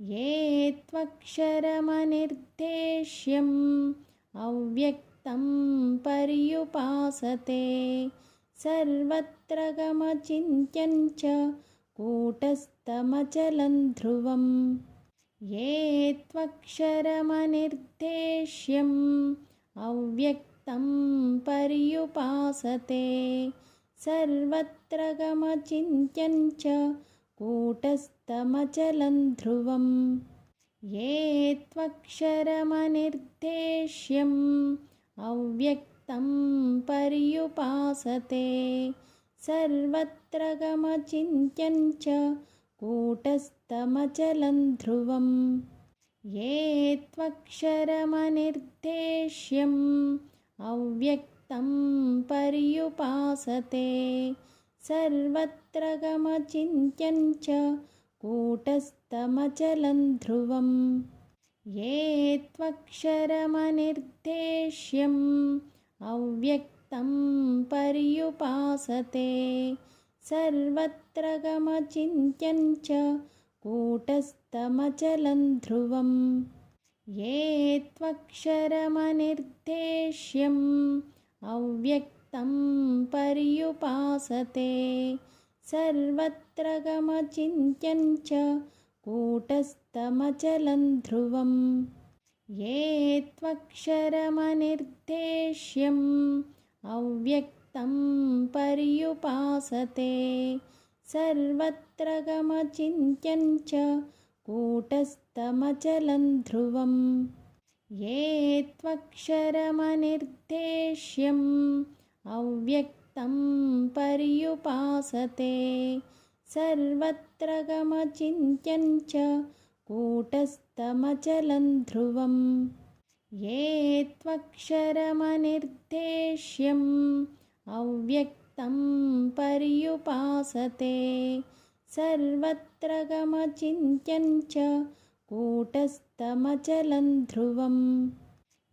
ये त्वक्षरमनिर्देश्यम् अव्यक्तं पर्युपासते। सर्वत्र गमचिन्त्यञ्च कूटस्थमचलं ध्रुवम् ये त्वक्षरमनिर्देश्यम् अव्यक्तं पर्युपासते। सर्वत्र गमचिन्त्यञ्च कूटस्थमचलं ध्रुवम् ये त्वक्षरमनिर्देश्यम् अव्यक्तं पर्युपासते। सर्वत्र गमचिन्त्यञ्च कूटस्थमचलं ध्रुवम् ये त्वक्षरमनिर्देश्यम् अव्यक्तं पर्युपासते सर्वत्र गमचिन्त्यञ्च कूटस्थमचलं ध्रुवम्। ये त्वक्षरमनिर्देश्यम् अव्यक्तं पर्युपासते। सर्वत्र गमचिन्त्यञ्च कूटस्थमचलं ध्रुवम्। ये त्वक्षरमनिर्देश्यम् अव्यक्तं पर्युपासते। सर्वत्र गमचिन्त्यञ्च कूटस्थमचलं ध्रुवम्। ये त्वक्षरमनिर्देश्यम् अव्यक्तं पर्युपासते। सर्वत्र गमचिन्त्यञ्च कूटस्थमचलं ध्रुवम्। ये त्वक्षरमनिर्देश्यम् अव्यक्तं पर्युपासते। सर्वत्र गमचिन्त्यञ्च कूटस्थमचलं ध्रुवम्। ये त्वक्षरमनिर्देश्यम् अव्यक्तं पर्युपासते। सर्वत्र गमचिन्त्यञ्च कूटस्थमचलं ध्रुवम्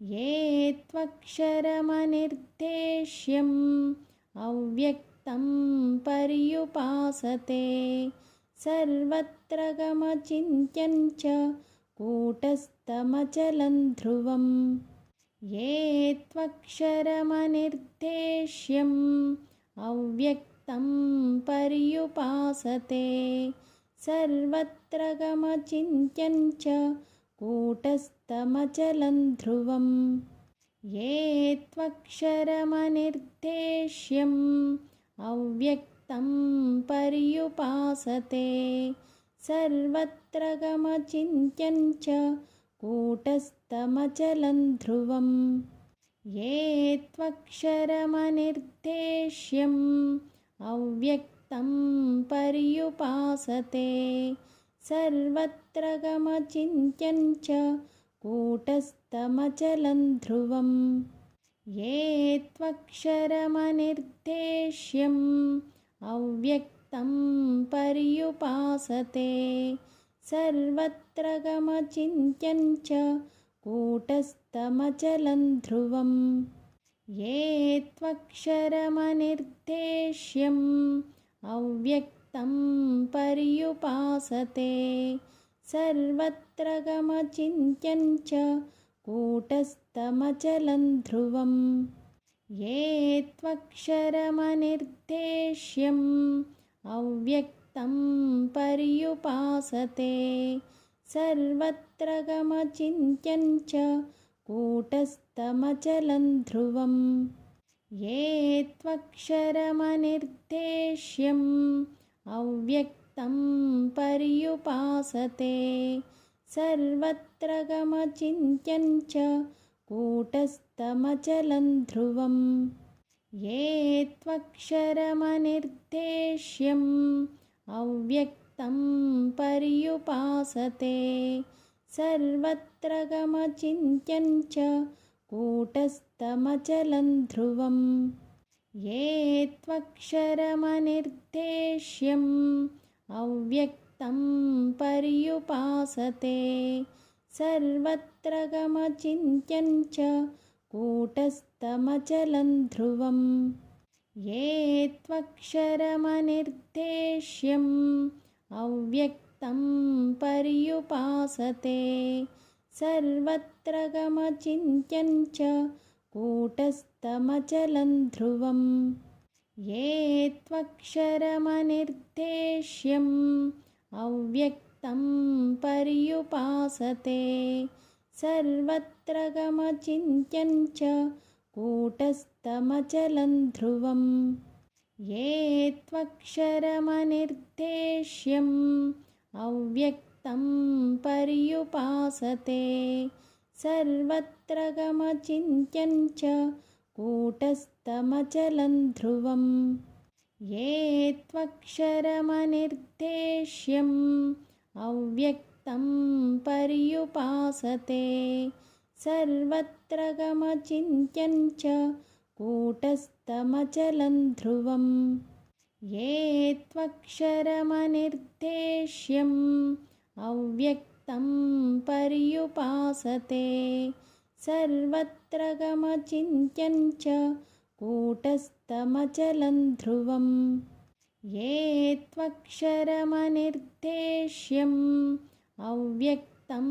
ये त्वक्षरमनिर्देश्यम् अव्यक्तं पर्युपासते। सर्वत्र गमचिन्त्यञ्च कूटस्थमचलं ध्रुवम् ये त्वक्षरमनिर्देश्यम् अव्यक्तं पर्युपासते। सर्वत्र गमचिन्त्यञ्च ध्रुवम्। ये त्वक्षरमनिर्देश्यम् अव्यक्तं पर्युपासते। सर्वत्र गमचिन्त्यञ्च कूटस्थमचलं ध्रुवम्। ये त्वक्षरमनिर्देश्यम् अव्यक्तं पर्युपासते। सर्वत्र गमचिन्त्यञ्च कूटस्थमचलं ध्रुवम्। ये त्वक्षरमनिर्देश्यम् अव्यक्तं पर्युपासते। सर्वत्र गमचिन्त्यञ्च कूटस्थमचलं ध्रुवम्। ये त्वक्षरमनिर्देश्यम् अव्यक्तं पर्युपासते सर्वत्र गमचिन्त्यञ्च कूटस्थमचलं ध्रुवम् ये त्वक्षरमनिर्देश्यम् अव्यक्तं पर्युपासते। सर्वत्र गमचिन्त्यञ्च कूटस्थमचलं ध्रुवम् ये त्वक्षरमनिर्देश्यम् अव्यक्तं पर्युपासते। सर्वत्र गमचिन्त्यञ्च कूटस्थमचलं ध्रुवम्। ये त्वक्षरमनिर्देश्यम् अव्यक्तं पर्युपासते। सर्वत्र गमचिन्त्यञ्च कूटस्थमचलं ध्रुवम्। ये त्वक्षरमनिर्देश्यम् अव्यक्तं पर्युपासते। सर्वत्र गमचिन्त्यञ्च कूटस्थमचलं ध्रुवम्। ये त्वक्षरमनिर्देश्यम् अव्यक्तं पर्युपासते। सर्वत्र गमचिन्त्यं च कूटस्थमचलं ध्रुवम् ये त्वक्षरमनिर्देश्यम् अव्यक्तं पर्युपासते। सर्वत्र गमचिन्त्यं च कूटस्थमचलं ध्रुवम्। ये त्वक्षरमनिर्देश्यम् अव्यक्तं पर्युपासते। सर्वत्र गमचिन्त्यं च ध्रुवम् ये त्वक्षरमनिर्देश्यम् अव्यक्तं पर्युपासते। सर्वत्र गमचिन्त्यं च कूटस्थमचलं ध्रुवम् ये त्वक्षरमनिर्देश्यम् अव्यक्तं पर्युपासते। सर्वत्र गमचिन्त्यं च कूटस्थमचलं ध्रुवम् ये त्वक्षरमनिर्देश्यम् अव्यक्तं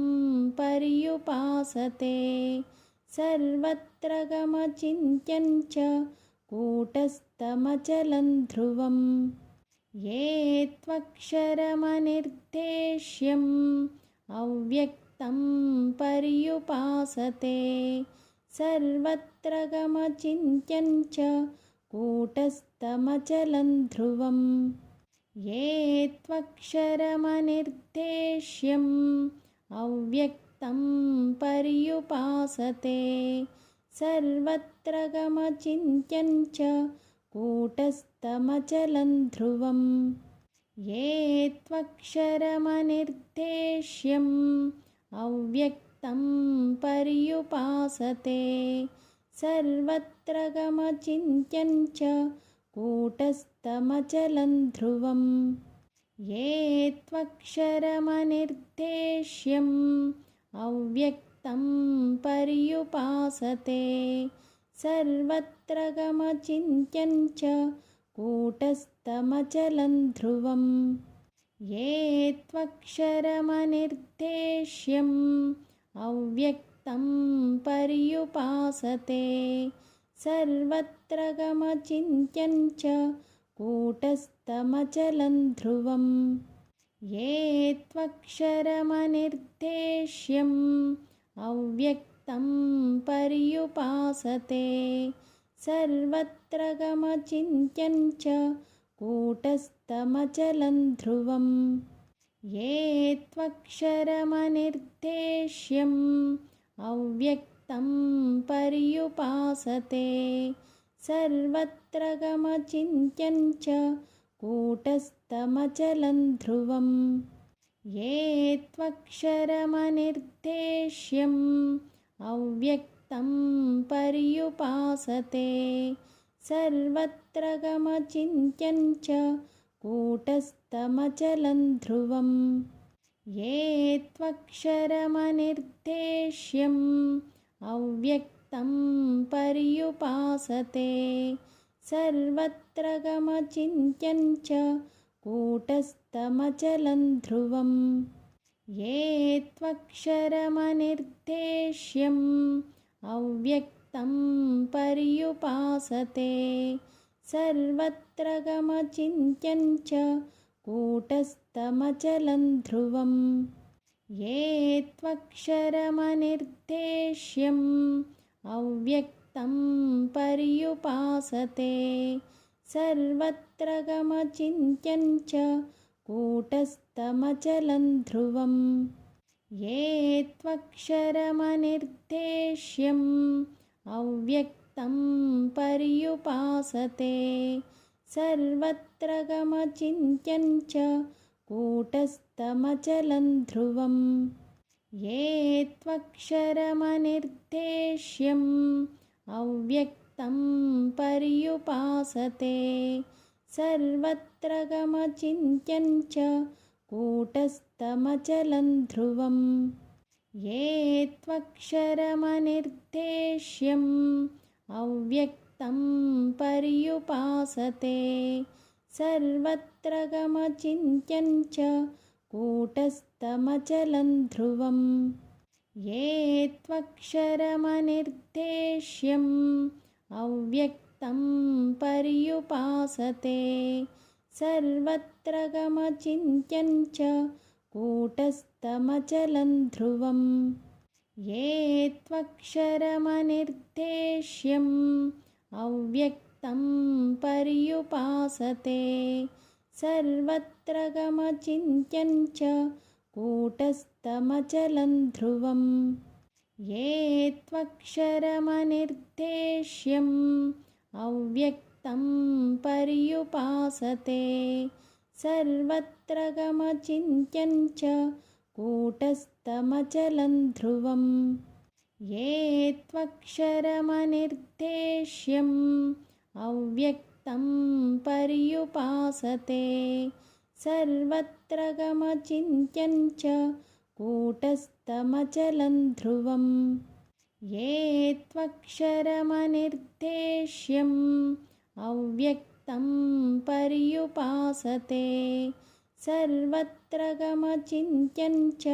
पर्युपासते। सर्वत्र गमचिन्त्यं च कूटस्थमचलं ध्रुवम् ये त्वक्षरमनिर्देश्यम् अव्यक्तं पर्युपासते सर्वत्र गमचिन्त्यं च कूटस्थमचलं ध्रुवम्। ये त्वक्षरमनिर्देश्यम् अव्यक्तं पर्युपासते। सर्वत्र गमचिन्त्यं च कूटस्थमचलं ध्रुवम्। ये त्वक्षरमनिर्देश्यम् अव्यक्तं पर्युपासते। सर्वत्र गमचिन्त्यं च कूटस्थमचलं ध्रुवम् ये त्वक्षरमनिर्देश्यम् अव्यक्तं पर्युपासते। सर्वत्र गमचिन्त्यं च कूटस्थमचलं ध्रुवम् ये त्वक्षरमनिर्देश्यम् अव्यक्तं पर्युपासते। सर्वत्र गमचिन्त्यं च कूटस्थमचलं ध्रुवम्। ये त्वक्षरमनिर्देश्यम् अव्यक्तं पर्युपासते। सर्वत्र गमचिन्त्यं च कूटस्थमचलं ध्रुवम् ये त्वक्षरमनिर्देश्यम् अव्यक्तं पर्युपासते। सर्वत्र गमचिन्त्यं च कूटस्थमचलं ध्रुवम् ये त्वक्षरमनिर्देश्यम् अव्यक्तं पर्युपासते। सर्वत्र गमचिन्त्यं च ध्रुवम्। ये त्वक्षरमनिर्देश्यम् अव्यक्तं पर्युपासते। सर्वत्र गमचिन्त्यं च कूटस्थमचलं ध्रुवम्। ये त्वक्षरमनिर्देश्यम् अव्यक्तं पर्युपासते। सर्वत्र गमचिन्त्यं च कूटस्थमचलं ध्रुवम् ये त्वक्षरमनिर्देश्यम् अव्यक्तं पर्युपासते। सर्वत्र गमचिन्त्यं च कूटस्थमचलं ध्रुवम् ये त्वक्षरमनिर्देश्यम् अव्यक्तं पर्युपासते सर्वत्र गमचिन्त्यं च कूटस्थमचलं ध्रुवम्। ये त्वक्षरमनिर्देश्यम् अव्यक्तं पर्युपासते। सर्वत्र गमचिन्त्यं च कूटस्थमचलं ध्रुवम्। ये त्वक्षरमनिर्देश्यम् अव्यक्तं पर्युपासते। सर्वत्र गमचिन्त्यं च कूटस्थमचलं ध्रुवम्। ये त्वक्षरमनिर्देश्यम् अव्यक्तं पर्युपासते। सर्वत्र गमचिन्त्यञ्च कूटस्थमचलं ध्रुवम्। ये त्वक्षरमनिर्देश्यम् अव्यक्तं पर्युपासते। सर्वत्र गमचिन्त्यञ्च कूटस्थमचलं ध्रुवम् ये त्वक्षरमनिर्देश्यम् अव्यक्तं पर्युपासते। सर्वत्र गमचिन्त्यञ्च कूटस्थमचलं ध्रुवम् ये त्वक्षरमनिर्देश्यम् अव्यक्तं पर्युपासते। सर्वत्र गमचिन्त्यञ्च ध्रुवम्। ये त्वक्षरमनिर्देश्यम् अव्यक्तं पर्युपासते। सर्वत्र गमचिन्त्यञ्च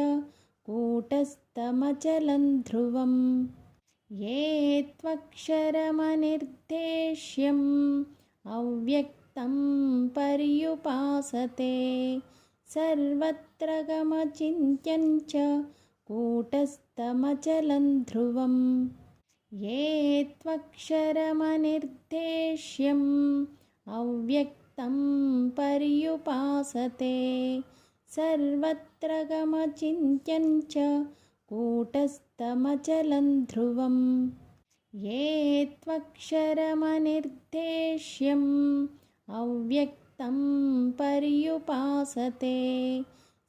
ध्रुवम्। ये त्वक्षरमनिर्देश्यम् अव्यक्तं पर्युपासते। सर्वत्र गमचिन्त्यञ्च कूटस्थमचलं ध्रुवम्। ये त्वक्षरमनिर्देश्यम् अव्यक्तं पर्युपासते। सर्वत्र गमचिन्त्यञ्च कूटस्थमचलं ध्रुवम्। ये त्वक्षरमनिर्देश्यम् अव्यक्तं पर्युपासते।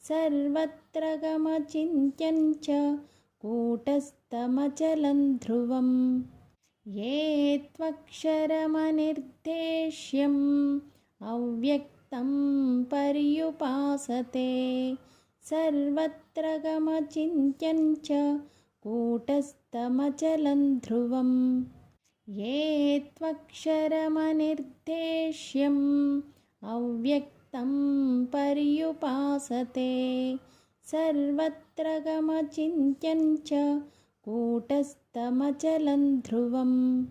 सर्वत्र गमचिन्त्यञ्च कूटस्थमचलं ध्रुवम्। ये त्वक्षरमनिर्देश्यम् अव्यक्तं पर्युपासते सर्वत्र गमचिन्त्यञ्च कूटस्थमचलं ध्रुवम्। ये त्वक्षरमनिर्देश्यम् अव्यक्तं पर्युपासते। सर्वत्र गमचिन्त्यञ्च कूटस्थमचलं ध्रुवम्।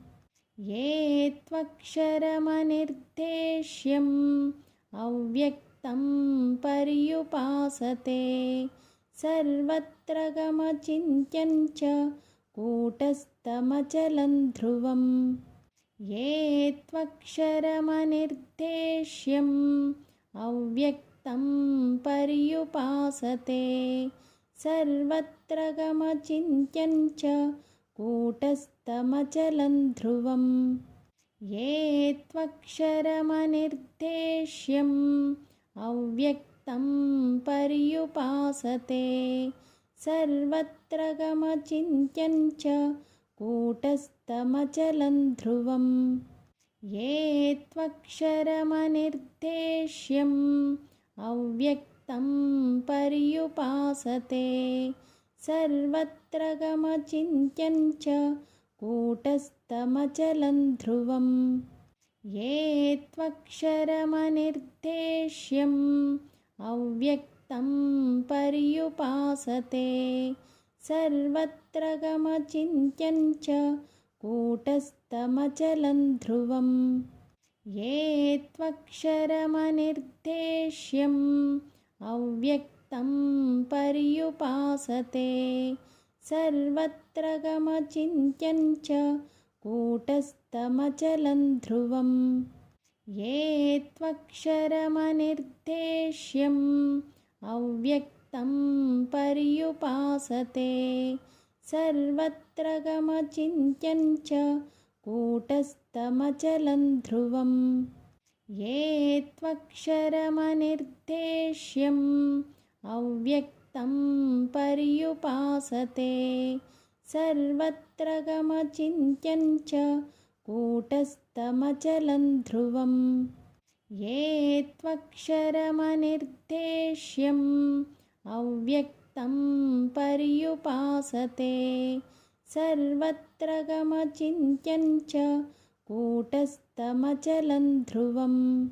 ये त्वक्षरमनिर्देश्यम् अव्यक्तं पर्युपासते। सर्वत्र गमचिन्त्यञ्च कूटस्थमचलं ध्रुवम्। ये त्वक्षरमनिर्देश्यम् अव्यक्तं पर्युपासते। सर्वत्र गमचिन्त्यञ्च कूटस्थमचलं ध्रुवम्। ये त्वक्षरमनिर्देश्यम् अव्यक्तं पर्युपासते। सर्वत्र गमचिन्त्यञ्च कूटस्थमचलं ध्रुवम्। ये त्वक्षरमनिर्देश्यम् अव्यक्तं पर्युपासते। सर्वत्र गमचिन्त्यञ्च कूटस्थमचलं ध्रुवम् ये त्वक्षरमनिर्देश्यम् अव्यक्तं पर्युपासते। सर्वत्र गमचिन्त्यञ्च ध्रुवम् ये त्वक्षरमनिर्देश्यम् अव्यक्तं पर्युपासते। सर्वत्र गमचिन्त्यञ्च ध्रुवम्। ये त्वक्षरमनिर्देश्यम् अव्यक्तं पर्युपासते। सर्वत्र गमचिन्त्यञ्च कूटस्थमचलं ध्रुवम्। ये त्वक्षरमनिर्देश्यम् अव्यक्तं पर्युपासते। सर्वत्र गमचिन्त्यञ्च कूटस्थमचलं ध्रुवम्। ये त्वक्षरमनिर्देश्यम् अव्यक्तं पर्युपासते। सर्वत्र गमचिन्त्यञ्च कूटस्थमचलं ध्रुवम्।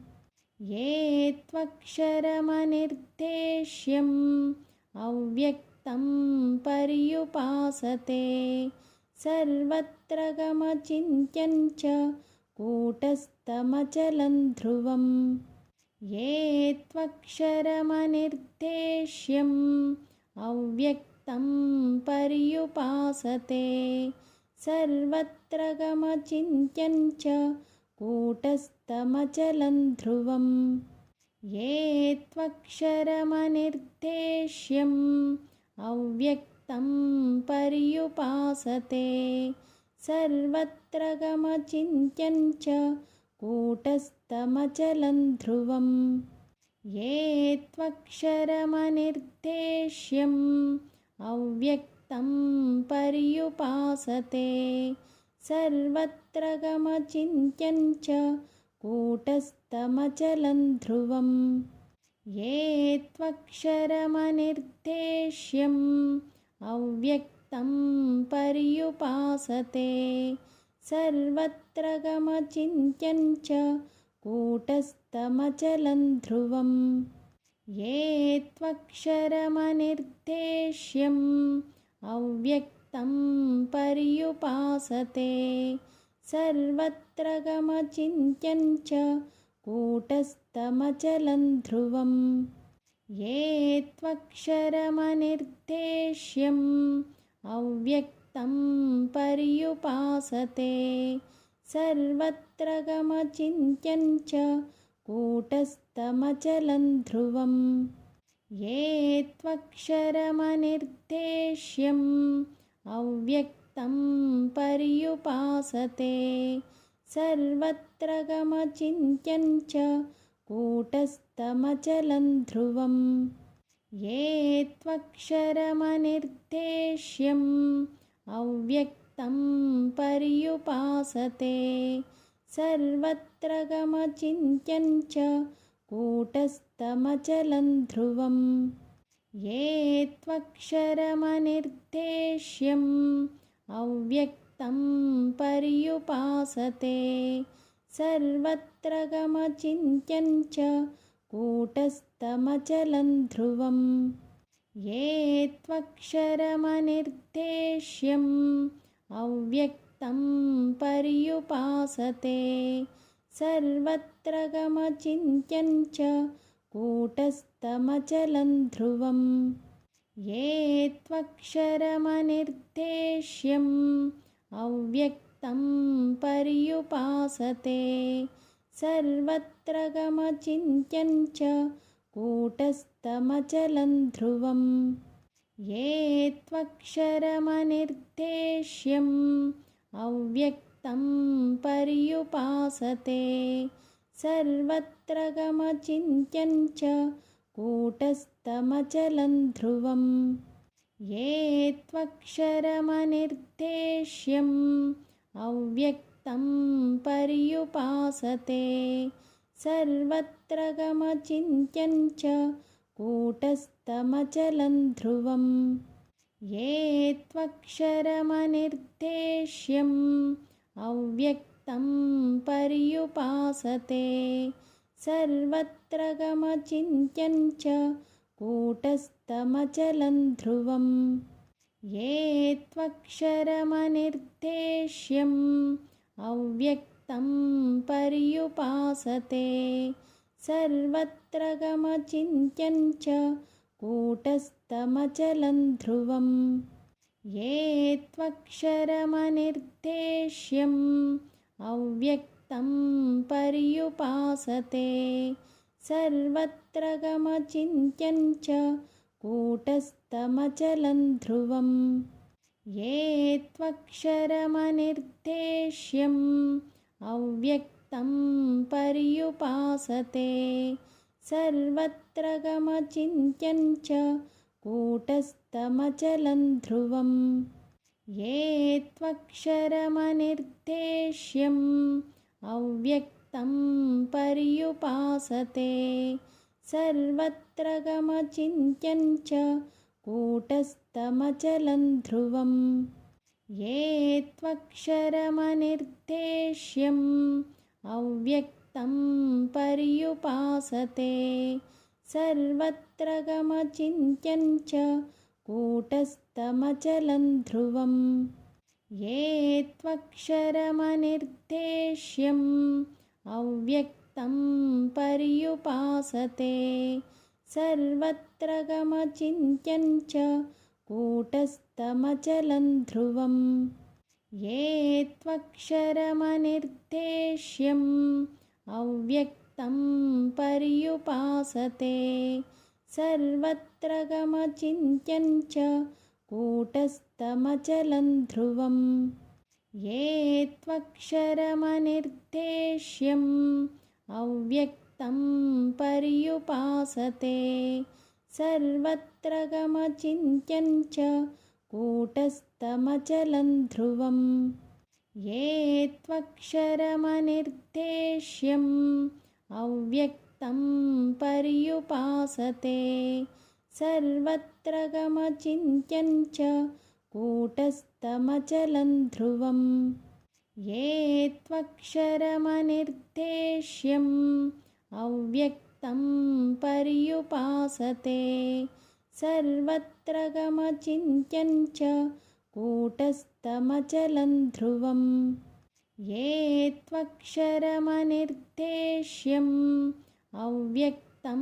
ये त्वक्षरमनिर्देश्यम् अव्यक्तं पर्युपासते। सर्वत्र गमचिन्त्यं च कूटस्थमचलं ध्रुवम्। ये त्वक्षरमनिर्देश्यम् अव्यक्तं पर्युपासते। सर्वत्र गमचिन्त्यं च कूटस्थमचलं ध्रुवम्। ये त्वक्षरमनिर्देश्यम् अव्यक्तं पर्युपासते सर्वत्र गमचिन्त्यं च कूटस्थमचलं ध्रुवम् ये त्वक्षरमनिर्देश्यम् अव्यक्तं पर्युपासते। सर्वत्र गमचिन्त्यं च कूटस्थमचलं ध्रुवम् ये त्वक्षरमनिर्देश्यम् अव्यक्तं पर्युपासते। सर्वत्र गमचिन्त्यं च कूटस्थमचलं ध्रुवम्। ये त्वक्षरमनिर्देश्यम् अव्यक्तं पर्युपासते। सर्वत्र गमचिन्त्यं च कूटस्थमचलं ध्रुवम्। ये त्वक्षरमनिर्देश्यम् अव्यक्तं पर्युपासते। सर्वत्र गमचिन्त्यं च कूटस्थमचलं ध्रुवम्। ये त्वक्षरमनिर्देश्यम् अव्यक्तं पर्युपासते। सर्वत्र गमचिन्त्यं च कूटस्थमचलं ध्रुवम् ये त्वक्षरमनिर्देश्यम् अव्यक्तं पर्युपासते। सर्वत्र गमचिन्त्यं च कूटस्थमचलं ध्रुवम् ये त्वक्षरमनिर्देश्यम् अव्यक्तं पर्युपासते। सर्वत्र गमचिन्त्यं च कूटस्थमचलं ध्रुवम् ये त्वक्षरमनिर्देश्यम् अव्यक्तं पर्युपासते। सर्वत्र गमचिन्त्यं च कूटस्थमचलं ध्रुवम् ये त्वक्षरमनिर्देश्यम् अव्यक्तं पर्युपासते। सर्वत्र गमचिन्त्यं च कूटस्थमचलं ध्रुवम्। ये त्वक्षरमनिर्देश्यम् अव्यक्तं पर्युपासते। सर्वत्र गमचिन्त्यं च कूटस्थमचलं ध्रुवम्। ये त्वक्षरमनिर्देश्यम् अव्यक्तं पर्युपासते सर्वत्र गमचिन्त्यं च कूटस्थमचलं ध्रुवम्। ये त्वक्षरमनिर्देश्यम् अव्यक्तं पर्युपासते। सर्वत्र गमचिन्त्यं च कूटस्थमचलं ध्रुवम्। ये त्वक्षरमनिर्देश्यम् अव्यक्तं पर्युपासते। सर्वत्र गमचिन्त्यं च कूटस्थमचलं ध्रुवम् ये त्वक्षरमनिर्देश्यम् अव्यक्तं पर्युपासते। सर्वत्र गमचिन्त्यं च कूटस्थमचलं ध्रुवम् ये त्वक्षरमनिर्देश्यम् अव्यक्तं पर्युपासते। सर्वत्र गमचिन्त्यं च कूटस्थमचलं ध्रुवम्। ये त्वक्षरमनिर्देश्यम् अव्यक्तं पर्युपासते। सर्वत्र गमचिन्त्यं च कूटस्थमचलं ध्रुवम् ये त्वक्षरमनिर्देश्यम् अव्यक्तं पर्युपासते। सर्वत्र गमचिन्त्यं च कूटस्थमचलं ध्रुवम्। ये त्वक्षरमनिर्देश्यम् अव्यक्तं पर्युपासते। सर्वत्र गमचिन्त्यं च कूटस्थमचलं ध्रुवम् ये त्वक्षरमनिर्देश्यम् अव्यक्तं पर्युपासते। सर्वत्र गमचिन्त्यं च कूटस्थमचलं ध्रुवम् ये त्वक्षरमनिर्देश्यम् अव्यक्तं पर्युपासते। सर्वत्र च कूटस्थमचलं ध्रुवम्। ये त्वक्षरमनिर्देश्यम् अव्यक्तं पर्युपासते। सर्वत्र गमचिन्त्यं च कूटस्थमचलं ध्रुवम्। ये त्वक्षरमनिर्देश्यम् अव्यक्तं पर्युपासते सर्वत्र गमचिन्त्यं च कूटस्थमचलं ध्रुवम्। ये त्वक्षरमनिर्देश्यम् अव्यक्तं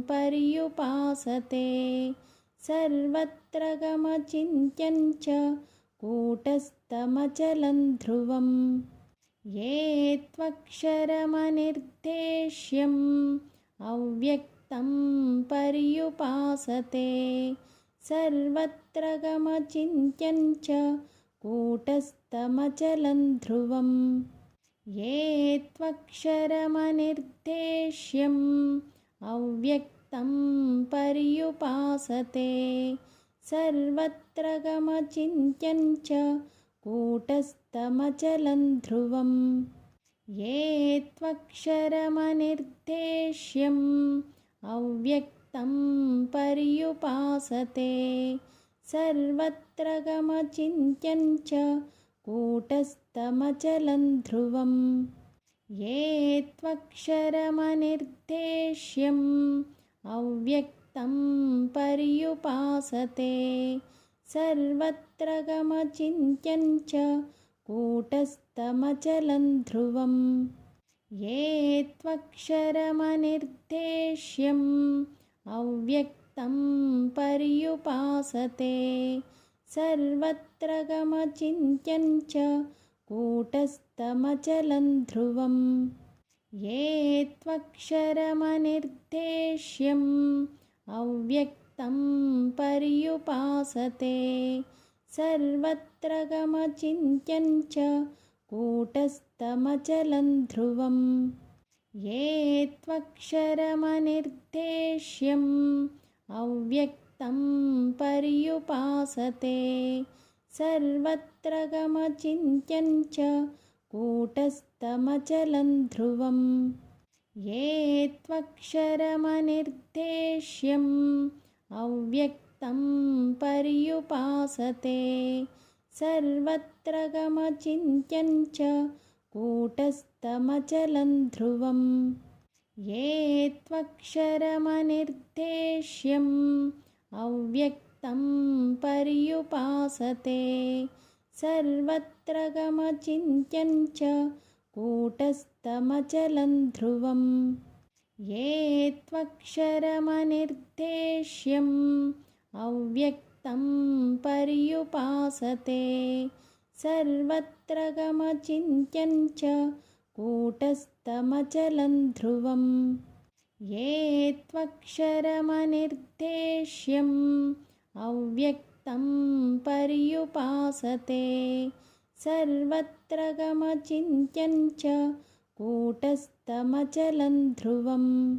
पर्युपासते। सर्वत्र गमचिन्त्यं च कूटस्थमचलं ध्रुवम्। ये त्वक्षरमनिर्देश्यम् अव्यक्तं पर्युपासते। सर्वत्र गमचिन्त्यं च कूटस्थमचलं ध्रुवम्। ये त्वक्षरमनिर्देश्यम् अव्यक्तं पर्युपासते। सर्वत्र गमचिन्त्यं च कूटस्थमचलं ध्रुवम्। ये त्वक्षरमनिर्देश्यम् अव्यक्तं पर्युपासते। सर्वत्र गमचिन्त्यं च कूटस्थमचलं ध्रुवम् ये त्वक्षरमनिर्देश्यम् अव्यक्तं पर्युपासते। सर्वत्र गमचिन्त्यं च कूटस्थमचलं ध्रुवम् ये त्वक्षरमनिर्देश्यम् अव्यक्तं पर्युपासते। सर्वत्र गमचिन्त्यं च कूटस्थमचलं ध्रुवम्। ये त्वक्षरमनिर्देश्यम् अव्यक्तं पर्युपासते। सर्वत्र गमचिन्त्यं च ध्रुवम्। ये त्वक्षरमनिर्देश्यम् अव्यक्तं पर्युपासते। सर्वत्र गमचिन्त्यं च कूटस्थमचलं ध्रुवम्। ये त्वक्षरमनिर्देश्यम् अव्यक्तं पर्युपासते। सर्वत्र गमचिन्त्यं च कूटस्थमचलं ध्रुवम्। ये त्वक्षरमनिर्देश्यम् अव्यक्तं पर्युपासते। सर्वत्र गमचिन्त्यं च कूटस्थमचलं ध्रुवम्। ये त्वक्षरमनिर्देश्यम् अव्यक्तं पर्युपासते सर्वत्र गमचिन्त्यं च कूटस्थमचलं ध्रुवम्। ये त्वक्षरमनिर्देश्यम् अव्यक्तं पर्युपासते। सर्वत्र गमचिन्त्यं च कूटस्थमचलं ध्रुवम्।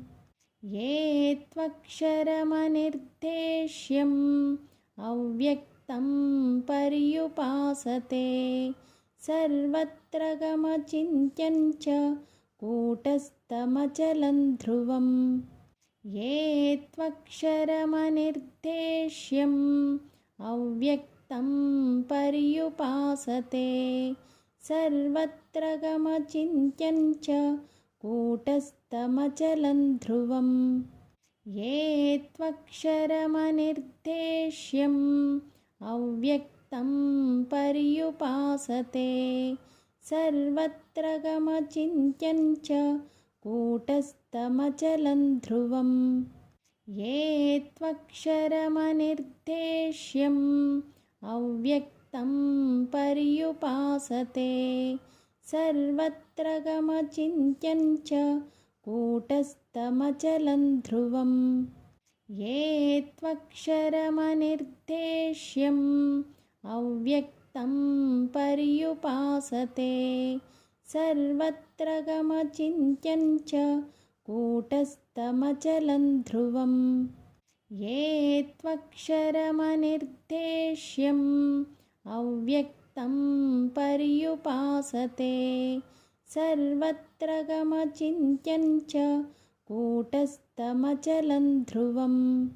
ये त्वक्षरमनिर्देश्यम् अव्यक्तं पर्युपासते। सर्वत्र गमचिन्त्यं च कूटस्थमचलं ध्रुवम्। ये त्वक्षरमनिर्देश्यम् अव्यक्तं पर्युपासते। सर्वत्र गमचिन्त्यं च कूटस्थमचलं ध्रुवम्। ये त्वक्षरमनिर्देश्यम् अव्यक्तं पर्युपासते। सर्वत्र गमचिन्त्यं च कूटस्थमचलं ध्रुवम्। ये त्वक्षरमनिर्देश्यम् अव्यक्तं पर्युपासते। सर्वत्र गमचिन्त्यं च कूटस्थमचलं ध्रुवम् ये त्वक्षरमनिर्देश्यम् अव्यक्तं पर्युपासते। सर्वत्र गमचिन्त्यं च कूटस्थमचलं ध्रुवम् ये त्वक्षरमनिर्देश्यम् अव्यक्तं पर्युपासते। सर्वत्र गमचिन्त्यं च ध्रुवम्।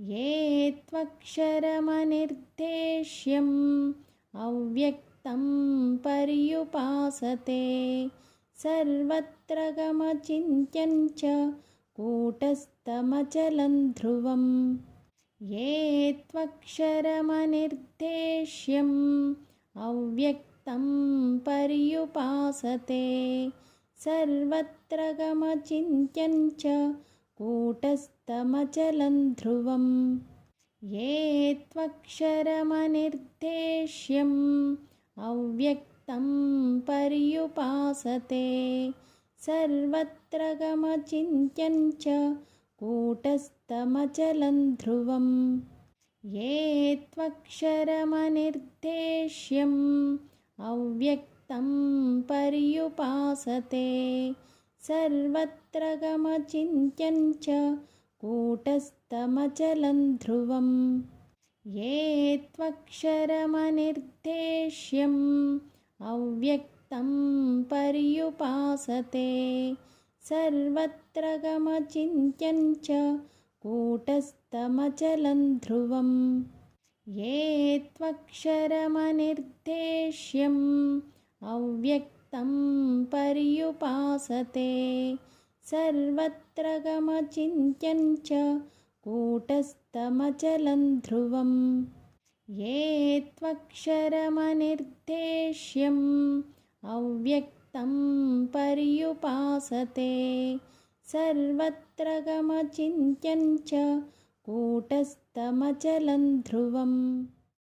ये त्वक्षरमनिर्देश्यम् अव्यक्तं पर्युपासते। सर्वत्र गमचिन्त्यं च कूटस्थमचलं ध्रुवम्। ये त्वक्षरमनिर्देश्यम् अव्यक्तं पर्युपासते। सर्वत्र गमचिन्त्यं च कूटस्थमचलं ध्रुवम्। ये त्वक्षरमनिर्देश्यम् अव्यक्तं पर्युपासते। सर्वत्र गमचिन्त्यं च कूटस्थमचलं ध्रुवम्। ये त्वक्षरमनिर्देश्यम् अव्यक्तं पर्युपासते सर्वत्र गमचिन्त्यं च कूटस्थमचलं ध्रुवम्। ये त्वक्षरमनिर्देश्यम् अव्यक्तं पर्युपासते। सर्वत्र गमचिन्त्यं च कूटस्थमचलं ध्रुवम्। ये त्वक्षरमनिर्देश्यम् अव्यक्तं पर्युपासते। सर्वत्र गमचिन्त्यं च कूटस्थमचलं ध्रुवम् ये त्वक्षरमनिर्देश्यम् अव्यक्तं पर्युपासते। सर्वत्र गमचिन्त्यं च कूटस्थमचलं ध्रुवम्